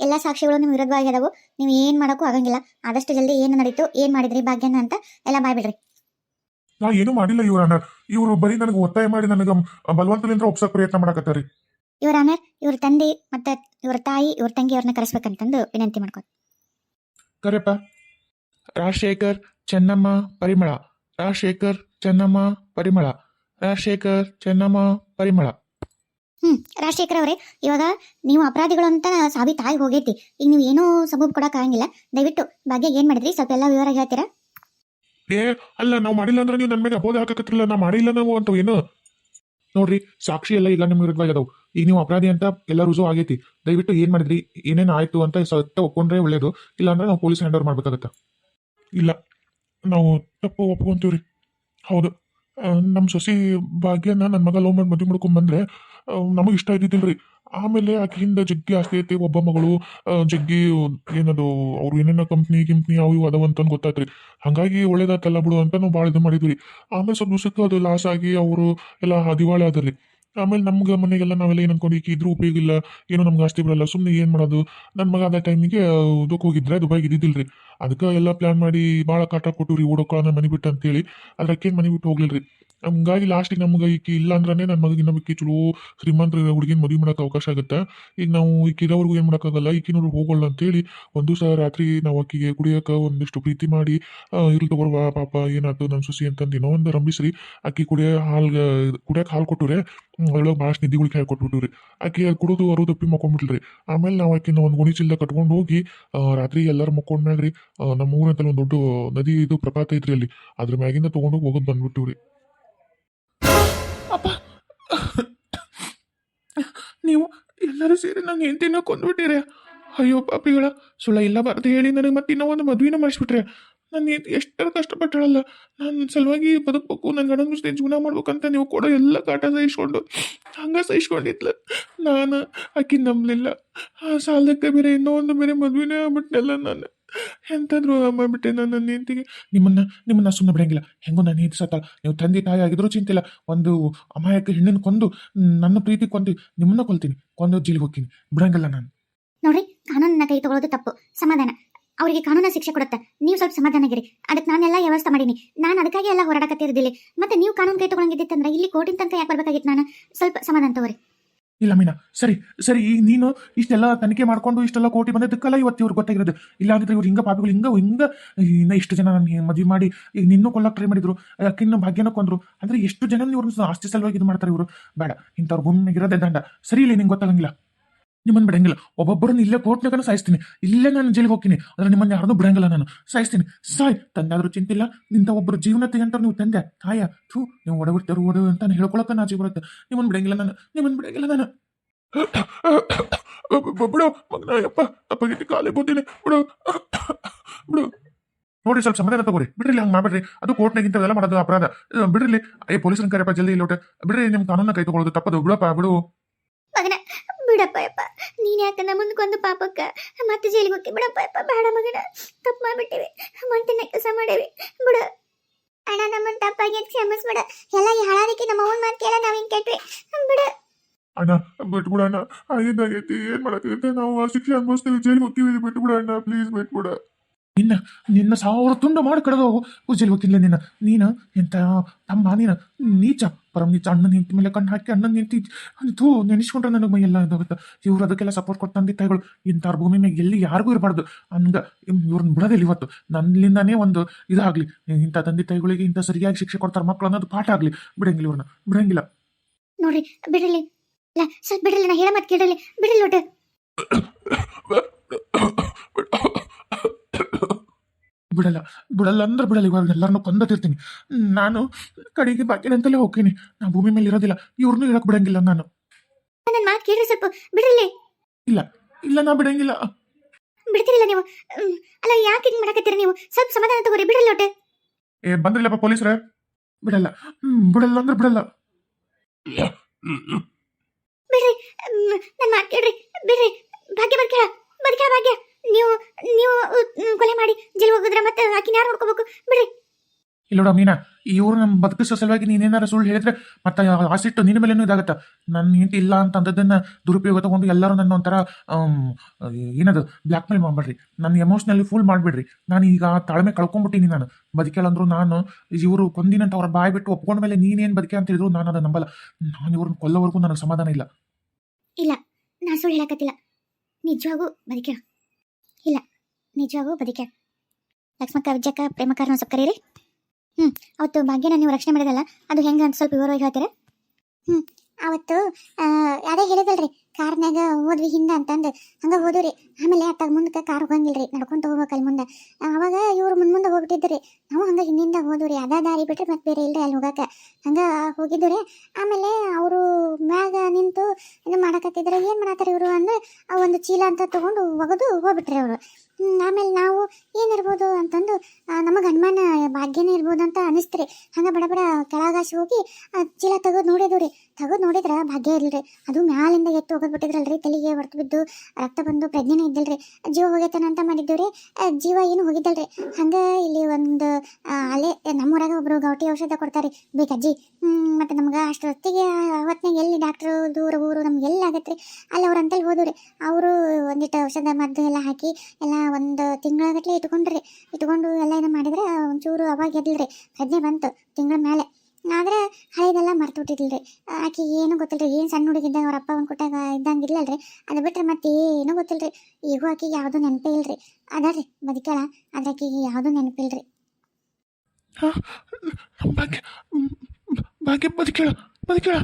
ಎಲ್ಲ ಸಾಕ್ಷಿಗಳು ನಿಮ್ಮ ವಿರೋಧವಾಗಿ ಅದಾವು. ನೀವು ಏನು ಮಾಡೋಕ್ಕೂ ಆಗಂಗಿಲ್ಲ. ಆದಷ್ಟು ಜಲ್ದಿ ಏನು ನಡೀತು ಏನು ಮಾಡಿದ್ರಿ ಭಾಗ್ಯನ ಅಂತ ಎಲ್ಲ ಬಾಯ್ಬಿಡ್ರಿ. ನಾ ಏನು ಮಾಡಿಲ್ಲ ಇವ್ರ ಇವರು ಬರೀ ನನಗೆ ಒತ್ತಾಯ ಮಾಡಿ ನನಗೆ ಬಲವಂತದಿಂದ ಒಪ್ಸಕ್ ಪ್ರಯತ್ನ ಮಾಡಕತ್ತಾರಿ. ಇವರ ಆನರ್ ಇವ್ರ ತಂದೆ ಮತ್ತೆ ಇವ್ರ ತಾಯಿ ಇವ್ರ ತಂಗಿ ಅವ್ರನ್ನ ಕರೆಸ್ಬೇಕಂತಂದು ವಿನಂತಿ ಮಾಡ್ಕೊ ಕರೆಪ್ಪ. ರಾಜಶೇಖರ್ ಚೆನ್ನಮ್ಮ ಪರಿಮಳ. ರಾಜಶೇಖರ್ ಚೆನ್ನಮ್ಮ ಪರಿಮಳ. ರಾಜಶೇಖರ್ ಚೆನ್ನಮ್ಮ ಪರಿಮಳ. ಹ್ಮ್, ರಾಜಶೇಖರ್ ಅವರೇ, ಇವಾಗ ನೀವು ಅಪರಾಧಿಗಳು ಅಂತ ಸಾಬೀತಾಗಿ ಹೋಗೈತಿ. ಈಗ ನೀವು ಏನೂ ಸಬೂಬ್ ಕೊಡಕ್ ಆಗಂಗಿಲ್ಲ. ದಯವಿಟ್ಟು ಬಗ್ಗೆ ಏನ್ ಮಾಡಿದ್ರಿ? ಸ್ವಲ್ಪ ಎಲ್ಲ ವಿವರ ಹೇಳ್ತೀರಾ? ಏ, ಅಲ್ಲ, ನಾವು ಮಾಡಿಲ್ಲ ಅಂದ್ರೆ ನೀವು ನನ್ನ ಮೇಲೆ ಅಪೋದ ಹಾಕಕತ್ತಿರಲ್ಲ ನಾ ಮಾಡಿಲ್ಲ ನಾವು ಅಂತ ಏನು? ನೋಡ್ರಿ, ಸಾಕ್ಷಿ ಎಲ್ಲ ಇಲ್ಲ ನಿಮ್ಗೆ ವಿರುದ್ಧವಾಗಿ ಅದಾವು ಈಗ ನೀವು ಅಪರಾಧಿ ಅಂತ ಎಲ್ಲ ರುಜು ಆಗೈತಿ. ದಯವಿಟ್ಟು ಏನ್ ಮಾಡಿದ್ರಿ? ಏನೇನು ಆಯ್ತು ಅಂತ ಸತ್ತ ಒಪ್ಕೊಂಡ್ರೆ ಒಳ್ಳೇದು. ಇಲ್ಲ ಅಂದ್ರೆ ನಾವು ಪೊಲೀಸ್ ಹ್ಯಾಂಡ್ ಓವರ್ ಮಾಡ್ಬೇಕಾಗತ್ತ. ಇಲ್ಲ, ನಾವು ತಪ್ಪು ಒಪ್ಕೊಂತೀವ್ರಿ. ಹೌದು. ನಮ್ಮ ಸೊಸಿ ಭಾಗ್ಯನ ನನ್ನ ಮಗ ಲವ್ ಮಾಡಿ ಮದುವೆ ಮಾಡ್ಕೊಂಡ್ ಬಂದ್ರೆ ನಮಗೆ ಇಷ್ಟ ಇದ್ದಿದ್ದಿಲ್ರಿ ಆಮೇಲೆ ಆಕೆಯಿಂದ ಜಗ್ಗಿ ಆಸ್ತಿ ಐತಿ, ಒಬ್ಬ ಮಗಳು ಜಗ್ಗಿ, ಏನದು, ಅವ್ರು ಏನೇನೋ ಕಂಪ್ನಿ ಗಿಂಪ್ನಿ ಅವು ಇವು ಅದಾವ ಅಂತ ರೀ. ಹಂಗಾಗಿ ಒಳ್ಳೇದಾಯ್ತಲ್ಲ ಬಿಡು ಅಂತ ನಾವು ಭಾಳ ಇದು ಮಾಡಿದ್ವಿ ಆಮೇಲೆ ಸ್ವಲ್ಪ ದಿವಸಕ್ಕೆ ಅದು ಲಾಸ್ ಆಗಿ ಅವರು ಎಲ್ಲ ದಿವಾಳಿ ಆದ್ರಿ ಆಮೇಲೆ ನಮ್ಗೆ ಮನೆಗೆಲ್ಲ ನಾವೆಲ್ಲ ಏನು ಅನ್ಕೊಂಡು ಈಕೆ ಇದ್ರೂ ಉಪಯೋಗ ಇಲ್ಲ, ಏನೋ ನಮ್ಗೆ ಆಸ್ತಿ ಬರಲ್ಲ ಸುಮ್ಮನೆ ಏನು ಮಾಡೋದು. ನನ್ನ ಮಗ ಅದ ಟೈಮಿಗೆ ಇದಕ್ಕೆ ಹೋಗಿದ್ರೆ ದುಬೈಗೆ ಇದ್ದಿದ್ದಿಲ್ರಿ ಅದಕ್ಕೆ ಎಲ್ಲ ಪ್ಲಾನ್ ಮಾಡಿ ಭಾಳ ಕಾಟ ಕೊಟ್ಟುರಿ ಓಡೋಕೊಳ್ಳೋಣ ಮನೆ ಬಿಟ್ಟು ಅಂತೇಳಿ ಅದ್ರ ಅಕ್ಕೇನು ಮನೆ ಬಿಟ್ಟು ಹೋಗ್ಲಿಲ್ರಿ ಹಂಗಾಗಿ ಲಾಸ್ಟಿಗೆ ನಮ್ಗೆ ಈಕಿ ಇಲ್ಲ ಅಂದ್ರೆ ನನ್ನ ಮಗ ಈಕಿ ಚಲೋ ಶ್ರೀಮಂತರ ಹುಡುಗಿನ ಮದುವೆ ಮಾಡೋಕೆ ಅವಕಾಶ ಆಗುತ್ತೆ. ಈಗ ನಾವು ಈಕಿ ಇರೋವರೆಗೂ ಏನು ಮಾಡೋಕ್ಕಾಗಲ್ಲ ಈಕಿನವ್ರು ಹೋಗೋಲ್ಲ ಅಂತೇಳಿ ಒಂದು ಸಹ ರಾತ್ರಿ ನಾವು ಆಕಿಗೆ ಕುಡಿಯೋಕೆ ಒಂದಿಷ್ಟು ಪ್ರೀತಿ ಮಾಡಿ ಇಲ್ಲಿ ತಗೋರ್ವಾ ಪಾಪ ಏನಾಯ್ತು ನನ್ನ ಸುಸಿ ಅಂತಂದು ಏನೋ ಒಂದು ರಂಬಿಸ್ರಿ. ಆಕಿ ಕುಡಿಯೋ ಹಾಲ್ಗೆ ಕುಡಿಯೋಕೆ ಹಾಲು ಕೊಟ್ಟುರೆ ಅದ್ರೊಳಗೆ ಭಾಳಷ್ಟು ನಿಧಿಗಳಿಗೆ ಹಾಕಿ ಕೊಟ್ಬಿಟ್ಟು ಆಕಿ ಕುಡಿದು ಅವರು ತಪ್ಪಿ ಮಕ್ಕೊಂಡ್ಬಿಟ್ರಿ ಆಮೇಲೆ ನಾವು ಆಕಿನ ಒಂದು ಗುಣಿ ಚಿಲ್ಲ ಕಟ್ಕೊಂಡು ಹೋಗಿ ರಾತ್ರಿ ಎಲ್ಲರೂ ಮಕ್ಕೊಂಡ್ಮ್ಯಾಗ್ರಿ ನಮ್ಮ ಊರಂತಲ್ಲಿ ಒಂದು ದೊಡ್ಡ ನದಿ ಇದು ಪ್ರಪಾತ ಐತ್ರಿ ಅಲ್ಲಿ. ಅದ್ರ ಮ್ಯಾಗಿಂದ ತೊಗೊಂಡು ಹೋಗೋದು ಬಂದ್ಬಿಟ್ಟಿವ್ರಿ ನೀವು ಎಲ್ಲರೂ ಸೇರಿ ನಂಗೆ ಹೆಂಡತಿನ ಕೊಂದ್ಬಿಟ್ಟಿರಿ ಅಯ್ಯೋ ಪಾಪಿಗಳ, ಸುಳ್ಳ ಇಲ್ಲ ಬರ್ದು ಹೇಳಿ ನನಗೆ ಮತ್ತೆ ಇನ್ನೂ ಒಂದು ಮದುವೆನ ಮಾಡಿಸ್ಬಿಟ್ರೆ. ನಾನು ಎಷ್ಟರ ಕಷ್ಟಪಟ್ಟಳಲ್ಲ. ನಾನು ಸಲುವಾಗಿ ಬದುಕಬೇಕು ನನ್ನ ಗಂಡನ ಜೊತೆ ಜೀವನ ಮಾಡ್ಬೇಕಂತ ನೀವು ಕೊಡೋ ಎಲ್ಲ ಕಾಟ ಸಹಿಸ್ಕೊಂಡು, ಹಂಗೆ ಸಹಿಸ್ಕೊಂಡಿದ್ಲ. ನಾನು ಆಕಿ ನಂಬಲಿಲ್ಲ. ಆ ಸಾಲಕ್ಕೆ ಬೇರೆ ಇನ್ನೂ ಒಂದು ಬೇರೆ ಮದುವೆನೇ ಆಗ್ಬಿಟ್ನಲ್ಲ ನಾನು. ಎಂತಾದ್ರು ಅಮ್ಮ ಬಿಟ್ಟೆ ನನ್ನ ನೀತಿಗೆ. ನಿಮ್ಮನ್ನ ನಿಮ್ಮನ್ನ ಸುಮ್ಮನೆ ಬಿಡಂಗಿಲ್ಲ. ಹೆಂಗೋ ನಾನು ನೀತಿ ಸತ್ತಾಳ ನೀವು ತಂದೆ ತಾಯಿ ಆಗಿದ್ರು ಚಿಂತಿಲ್ಲ ಒಂದು ಅಮಾಯಕ ಹೆಣ್ಣನ್ನು ಕೊಂದು ನನ್ನ ಪ್ರೀತಿ ಕೊಂದು ನಿಮ್ಮನ್ನ ಕೊಲ್ತೀನಿ. ಕೊಂದು ಜೈಲಿಗೆ ಹೋಗ್ತೀನಿ. ಬಿಡಂಗಿಲ್ಲ ನಾನು. ನೋಡ್ರಿ ಕಾನೂನನ್ನ ಕೈ ತಗೊಳ್ಳೋದು ತಪ್ಪು. ಸಮಾಧಾನ. ಅವರಿಗೆ ಕಾನೂನ ಶಿಕ್ಷೆ ಕೊಡುತ್ತೆ. ನೀವು ಸ್ವಲ್ಪ ಸಮಾಧಾನಗಿರಿ ಅದಕ್ಕೆ ನಾನೆಲ್ಲ ವ್ಯವಸ್ಥೆ ಮಾಡೀನಿ. ನಾನು ಅದಕ್ಕಾಗಿ ಎಲ್ಲ ಹೋರಾಡಕತ್ತಿರೋದಿಲ್ಲ. ಮತ್ತೆ ನೀವು ಕಾನೂನು ಕೈ ತಗೊಳಂಗಿದ್ದಿತ್ತಂದ್ರೆ ಇಲ್ಲಿ ಕೋರ್ಟಿನ ತನಕ ಯಾಕೆ ಬರ್ಬೇಕಾಗಿತ್ತು ನಾನು? ಸ್ವಲ್ಪ ಸಮಾಧಾನ ತಗೋರಿ. ಇಲ್ಲ ಮೀನಾ, ಸರಿ ಸರಿ ಈಗ ನೀನು ಇಷ್ಟೆಲ್ಲ ತನಿಖೆ ಮಾಡ್ಕೊಂಡು ಇಷ್ಟೆಲ್ಲ ಕೋಟಿ ಬಂದದ್ದಕ್ಕೆಲ್ಲ ಇವತ್ತು ಇವ್ರು ಗೊತ್ತಾಗಿರೋದು. ಇಲ್ಲ ಅಂದ್ರೆ ಇವ್ರು ಹಿಂಗ ಪಾಪಿಗಳು, ಹಿಂಗ ಹಿಂಗ, ಇನ್ನ ಇಷ್ಟು ಜನ ನನ್ನ ಮದುವೆ ಮಾಡಿ ಈಗ ನಿನ್ನೂ ಕೊಲ್ಲಕ್ಕೆ ಟ್ರೈ ಮಾಡಿದ್ರು ಅಕ್ಕಿನ್ನು ಭಾಗ್ಯನ ಕೊಂದ್ರು. ಅಂದ್ರೆ ಎಷ್ಟು ಜನ ಇವ್ರನ್ನ ಆಸ್ತಿ ಸಲುವಾಗಿ ಇದು ಮಾಡ್ತಾರೆ ಇವರು? ಬೇಡ, ಇಂಥವ್ರು ಭೂಮಿನಾಗ ಇರೋದೇ ದಂಡ. ಸರಿ ಇಲ್ಲ ನಿಂಗೆ ಗೊತ್ತಾಗಂಗಿಲ್ಲ. ನಿಮ್ಮನ್ನ ಬಿಡಂಗಿಲ್ಲ. ಒಬ್ಬೊಬ್ಬರನ್ನ ಇಲ್ಲೇ ಕೋರ್ಟ್ನಾಗ ಸಾಯಿಸ್ತೀನಿ. ಇಲ್ಲೇ ನಾನು ಜೈಲಿಗೆ ಹೋಗ್ತೀನಿ. ಆದ್ರೆ ನಿಮ್ಮನ್ನ ಯಾರನ್ನೂ ಬಿಡಂಗಿಲ್ಲ ನಾನು. ಸಾಯಿಸ್ತೀನಿ. ಸಾಯ್. ತಂದಾದ್ರೂ ಚಿಂತಿಲ್ಲ. ನಿಂತ ಒಬ್ಬರು ಜೀವನ ತೆಗಂತ ನೀವು ತಂದೆ. ತಾಯ. ಥೂ. ನೀವು ಒಡಬಿಡ್ತಾರು ಒಡ ಅಂತ ಹೇಳ್ಕೊಳಕ ನಾಚಿ ಬರುತ್ತೆ. ನಿಮ್ಮನ್ನ ಬಿಡಂಗಿಲ್ಲ ನಾನು. ನಿಮ್ಮನ್ನು ಬಿಡಂಗಿಲ್ಲ ನಾನು. ಬಿಡು. ಮಗನ ಯಪ್ಪ ತಪ್ಪಗಿಟ್ಟು ಕಾಲೇ ಕೂತೀನಿ ಬಿಡು. ಬಿಡು. ನೋಡಿ ಸ್ವಲ್ಪ ಸಮಾಧಾನ ತಗೋರಿ. ಬಿಡ್ರಿ, ಹಂಗೆ ಮಾಡ್ಬಿಡ್ರಿ. ಅದು ಕೋರ್ಟ್ನಾಗಿಂತ ಎಲ್ಲ ಮಾಡೋದು ಅಪರಾಧ. ಬಿಡ್ರಿ ಏ ಪೊಲೀಸ್ ಕರೆಯಪ್ಪ, ಜಲ್ದಿ ಇಲ್ಲೋಟ ಬಿಡ್ರಿ ನಿಮ್ಮ ಕಾನೂನ ಕೈ ತಗೊಳ್ಳೋದು ತಪ್ಪದು. ಬಿಡಪ್ಪ, ಬಿಡು. ಬಿಡಪ್ಪ ಯಪ್ಪ ನೀನು ಯಾಕ ನಮ್ಮನ್ನ ಕೊಂದು ಪಾಪಕ್ಕ? ಮತ್ತೆ ಜೈಲಿಗೆ ಹೋಗಿ ಬಿಡಪ್ಪ ಯಪ್ಪ ಬೇಡ ಮಗನ. ತಪ್ಪು ಮಾಡಿಬಿಟ್ಟಿವಿ. ಮಂಟಿನ ಕೆಲಸ ಮಾಡೇವಿ. ಬಿಡ. ಅಣ್ಣ ನಮ್ಮನ್ನ ತಪ್ಪಾಗಿ ಕ್ಷಮಿಸ್ಬಿಡ ಎಲ್ಲ ಈ ಹಳಾರಿಕೆ ನಮ್ಮ ಅವನ್ ಮಾತು ಕೇಳ ನಾವ್ ಹಿಂಗ್ ಕೆಟ್ವಿ ಬಿಡ. ಅಣ್ಣ ಬಿಟ್ಬಿಡ ಅಣ್ಣ. ಆಗಿದ್ದಾಗೈತಿ ಏನು ಮಾಡಕ್ಕೆ ನಾವು ಆ ಶಿಕ್ಷೆ ಅನುಭವಿಸ್ತೀವಿ. ಜೈಲಿಗೆ ಹೋಗ್ತೀವಿ ಬಿಟ್ಬಿಡ ಅಣ್ಣ. ಪ್ಲೀಸ್ ಬಿಟ್ಬಿಡ. ನಿನ್ನ ನಿನ್ನ ಸಾವಿರ ತುಂಡು ಮಾಡಿ ಕಡದು ಜೈಲಿಗೆ ಹೋಗ್ತಿಲ್ಲ ನಿನ್ನ. ನೀನು ಎಂತ ತಮ್ಮ ನೀನು ನೀಚ. ಪರಂ ನಿಜ ಅಣ್ಣನ ನಿಂತ ಮೇಲೆ ಕಣ್ಣು ಹಾಕಿ ಅಣ್ಣನ ನಿಂತಿ ಅದು ನೆನೆಸ್ಕೊಂಡ್ರೆ ನನಗೆ ಮೈ ಎಲ್ಲ ಇದಾಗುತ್ತೆ. ಇವ್ರು ಅದಕ್ಕೆಲ್ಲ ಸಪೋರ್ಟ್ ಕೊಟ್ಟು ತಂದೆ ತಾಯಿಗಳು ಇಂಥವ್ರ ಭೂಮಿ ಮೇಲೆ ಎಲ್ಲಿ ಯಾರಿಗೂ ಇರಬಾರ್ದು. ಹಂಗ ಇವ್ರನ್ನ ಬಿಡೋದಿಲ್ಲ ಇವತ್ತು. ನನ್ನಿಂದನೇ ಒಂದು ಇದಾಗಲಿ. ಇಂಥ ತಂದೆ ತಾಯಿಗಳಿಗೆ ಇಂಥ ಸರಿಯಾಗಿ ಶಿಕ್ಷೆ ಕೊಡ್ತಾರೆ ಮಕ್ಕಳು ಅನ್ನೋದು ಪಾಠ ಆಗಲಿ. ಬಿಡಂಗಿಲ್ಲ ಇವ್ರನ್ನ. ಬಿಡಂಗಿಲ್ಲ. ನೋಡ್ರಿ ಬಿಡಲಿ ಸ್ವಲ್ಪ ಬಿಡಲಿ ನಾ ಹೇಳ ಮತ್ತೆ ಕೇಳ್ರಿ ಬಿಡಲಿ ಲೋಟ ಬಿಡಲ್ಲ. ಬಿಡಲ್ಲ ಅಂದ್ರೆ ಬಿಡಲ್ಲ ಇವಾಗ ಎಲ್ಲರನ್ನೂ ಕೊಂದತಿರ್ತೀನಿ ನಾನು ಕಡೆಗೆ ಬಾಕಿನಂತಲೇ ಹೋಗ್ತೀನಿ. ನಾ ಭೂಮಿ ಮೇಲೆ ಇರೋದಿಲ್ಲ. ಇವ್ರನ್ನೂ ಇರಕ್ ಬಿಡಂಗಿಲ್ಲ ನಾನು. ನನ್ನ ಮಾತು ಕೇಳ್ರಿ ಸ್ವಲ್ಪ. ಬಿಡ್ರಿ ಇಲ್ಲ. ನಾ ಬಿಡಂಗಿಲ್ಲ. ಬಿಡ್ತಿರಿಲ್ಲ ನೀವು. ಹ್ಮ್, ಅಲ್ಲ ಯಾಕೆ ಹಿಂಗ್ ಮಾಡಕತ್ತೀರಿ ನೀವು? ಸ್ವಲ್ಪ ಸಮಾಧಾನ ತಗೋರಿ. ಬಿಡ್ರಿ ಲೋಟ ಏ ಬಂದ್ರಿಲ್ಲಪ್ಪ ಪೊಲೀಸ್ರೆ. ಬಿಡಲ್ಲ. ಹ್ಮ್, ಬಿಡಲ್ಲ ಅಂದ್ರೆ ಬಿಡಲ್ಲ. ಬಿಡ್ರಿ. ನನ್ನ ಮಾತು ಕೇಳ್ರಿ. ಬಿಡ್ರಿ. ಭಾಗ್ಯ ಬರ್ಕೇಳ ಬದುಕೇಳ ಭಾಗ್ಯ. ನೀವು ನೀವು ಕೊಲೆ ಮಾಡಿ ಜೈಲ್ ಹೋಗಿದ್ರ ಮತ್ತೆ ಆಕಿನ ಯಾರು ನೋಡ್ಕೋಬೇಕು? ಬಿಡ್ರಿ. ಇಲ್ಲ ನೋಡ ಮೀನಾ ಇವ್ರು ನಮ್ಮ ಬದುಕಿಸೋ ಸಲುವಾಗಿ ನೀನೇನಾರ ಸುಳ್ಳು ಹೇಳಿದ್ರೆ ಮತ್ತೆ ಆಸಿಟ್ಟು ಸಿಟ್ಟು ನಿನ್ನ ಮೇಲೇನೂ ಇದಾಗತ್ತ? ನನ್ನ ಹೆಂಡತಿ ಇಲ್ಲ ಅಂತ ಅಂದದ್ದನ್ನ ದುರುಪಯೋಗ ತಗೊಂಡು ಎಲ್ಲರೂ ನನ್ನ ಒಂಥರ ಏನದು ಬ್ಲ್ಯಾಕ್ ಮೇಲ್ ಮಾಡಬೇಡ್ರಿ. ನನ್ನ ಎಮೋಷ್ನಲಿ ಫುಲ್ ಮಾಡ್ಬಿಡ್ರಿ. ನಾನು ಈಗ ಆ ತಾಳ್ಮೆ ಕಳ್ಕೊಂಡ್ಬಿಟ್ಟಿನಿ ನಾನು. ಬದುಕೇಳಂದ್ರು ನಾನು ಇವರು ಕೊಂದಿನಂತ ಅವ್ರ ಬಾಯ್ ಬಿಟ್ಟು ಒಪ್ಕೊಂಡ ಮೇಲೆ ನೀನೇನು ಬದುಕೆ ಅಂತ ಹೇಳಿದ್ರು ನಾನು ಅದನ್ನ ನಂಬಲ್ಲ. ನಾನು ಇವ್ರನ್ನ ಕೊಲ್ಲೋವರೆಗೂ ನನಗೆ ಸಮಾಧಾನ ಇಲ್ಲ. ಇಲ್ಲ ನಾ ಸುಳ್ಳು ಹೇಳಕತ್ತಿಲ್ಲ. ನಿಜವಾಗೂ ಬದುಕ್ಯಾಳ. ಇಲ್ಲ ನಿಜವಾಗೂ ಬದುಕ್ಯಾಳ ಲಕ್ಷ್ಮಕ್ಕ, ವಿಜಯಕ್ಕ ಪ್ರೇಮಕಾರನ ಸ್ವಲ್ಪ ಕರೀರಿ. ಹ್ಞೂ ಅವತ್ತು ಭಾಗ್ಯನ ನೀವು ರಕ್ಷಣೆ ಮಾಡಿದಲ್ಲ, ಅದು ಹೆಂಗೆ ಅಂತ ಸ್ವಲ್ಪ ವಿವರವಾಗಿ ಹೇಳ್ತೀರಾ? ಹ್ಞೂ ಅವತ್ತು ಅದೇ ಹೇಳಿದಲ್ರಿ ಕಾರ್ನ್ಯಾಗ ಹೋದ್ವಿ ಹಿಂದೆ ಅಂತಂದು. ಹಂಗೆ ಹೋದ್ರಿ ಆಮೇಲೆ ಅತ್ತಾಗ ಮುಂದಕ್ಕೆ ಕಾರ್ ಹೋಗಂಗಿಲ್ರಿ ನಡ್ಕೊಂತ ಹೋಗ್ಬೇಕು ಅಲ್ಲಿ ಮುಂದೆ. ಅವಾಗ ಇವ್ರು ಮುಂದೆ ಮುಂದೆ ಹೋಗ್ಬಿಟ್ಟಿದ್ರಿ ನಾವು ಹಂಗೆ ಹಿಂದಿಂದ ಹೋದ್ರಿ ಅದ ದಾರಿ ಬಿಟ್ರೆ ಮತ್ತೆ ಬೇರೆ ಇಲ್ರಿ ಅಲ್ಲಿ ಹೋಗಕ್ಕೆ. ಹಂಗೆ ಹೋಗಿದ್ರಿ ಆಮೇಲೆ ಅವರು ಮ್ಯಾಗ ನಿಂತು ಇದು ಮಾಡಕತ್ತಿದ್ರೆ ಏನು ಮಾಡತ್ತಾರ ಇವರು ಅಂದ್ರೆ ಆ ಒಂದು ಚೀಲ ಅಂತ ತಗೊಂಡು ಒಗೆದು ಹೋಗ್ಬಿಟ್ರಿ ಅವರು. ಆಮೇಲೆ ನಾವು ಏನಿರ್ಬೋದು ಅಂತಂದು ನಮಗೆ ಹನುಮಾನ ಭಾಗ್ಯನೇ ಇರ್ಬೋದು ಅಂತ ಅನಿಸ್ತ್ರಿ ಹಂಗೆ ಬಡ ಬಡ ಕೆಳಗಾಸಿ ಹೋಗಿ ಆ ಚೀಲ ತೆಗೆದು ನೋಡಿದ್ವಿ ರೀ. ತೆಗೆದು ನೋಡಿದ್ರೆ ಭಾಗ್ಯ ಇರಲ್ರಿ ಅದು ಮ್ಯಾಲಿಂದ ಎತ್ತು. ಹೋಗೋದು ಬಿಟ್ಟಿದ್ರಲ್ರಿ ತಲೆಗೆ ಹೊರತು ಬಿದ್ದು ರಕ್ತ ಬಂದು ಪ್ರಜ್ಞೆನೇ ಇದ್ದಲ್ರಿ. ಜೀವ ಹೋಗೈತನ ಅಂತ ಮಾಡಿದ್ದೇವ್ರಿ ಜೀವ ಏನು ಹೋಗಿದ್ದಲ್ರಿ. ಹಂಗೆ ಇಲ್ಲಿ ಒಂದು ಅಲೆ, ನಮ್ಮೂರಾಗ ಒಬ್ರು ಗೌಟಿ ಔಷಧ ಕೊಡ್ತಾರೆ. ಬೇಕಜ್ಜಿ ಮತ್ತೆ ನಮ್ಗೆ ಅಷ್ಟು ಹೊತ್ತಿಗೆ ಅವತ್ತಿನಾಗ ಎಲ್ಲಿ ಡಾಕ್ಟ್ರು ದೂರ ಊರು, ನಮ್ಗೆ ಎಲ್ಲಿ ಆಗತ್ತೆ ರೀ ಅಲ್ಲಿ ಅವ್ರು ಅಂತಲ್ಲಿ ಹೋದ್ರಿ. ಅವರು ಒಂದಿಟ್ಟು ಔಷಧ ಮದ್ದು ಎಲ್ಲ ಹಾಕಿ ಎಲ್ಲ ಒಂದು ತಿಂಗಳಗಟ್ಲೆ ಇಟ್ಕೊಂಡ್ರಿ. ಇಟ್ಕೊಂಡು ಎಲ್ಲ ಇದು ಮಾಡಿದ್ರೆ ಒಂಚೂರು ಅವಾಗ ಎದ್ದಿಲ್ರಿ ಪ್ರಜ್ಞೆ ಬಂತು ತಿಂಗಳ ಮೇಲೆ ಆದ್ರೆ ಹಳೆದೆಲ್ಲ ಮರ್ತು ಬಿಟ್ಟಿದ್ಲ್ರಿ ಆಕೆ ಏನು ಗೊತ್ತಿಲ್ರಿ, ಏನು ಸಣ್ಣ ಹುಡುಗಿದ್ದಾಗ ಅವ್ರ ಅಪ್ಪ ಒಂದು ಕೊಟ್ಟಾಗ ಇದ್ದಂಗೆ ಇಲ್ಲಲ್ರಿ ಅದು ಬಿಟ್ರೆ ಮತ್ತೆ ಏನು ಗೊತ್ತಿಲ್ರಿ. ಈಗೂ ಆಕೆಗೆ ಯಾವುದೂ ನೆನಪೇ ಇಲ್ರಿ. ಅದಾರ್ರಿ ಬದುಕಳ ಆದ್ರೆ ಆಕೆಗೆ ಯಾವುದೂ ನೆನಪಿಲ್ರಿ ಭಾಗ್ಯ ಭಾಗ್ಯ ಬದುಕೇಳ ಬದುಕೇಳ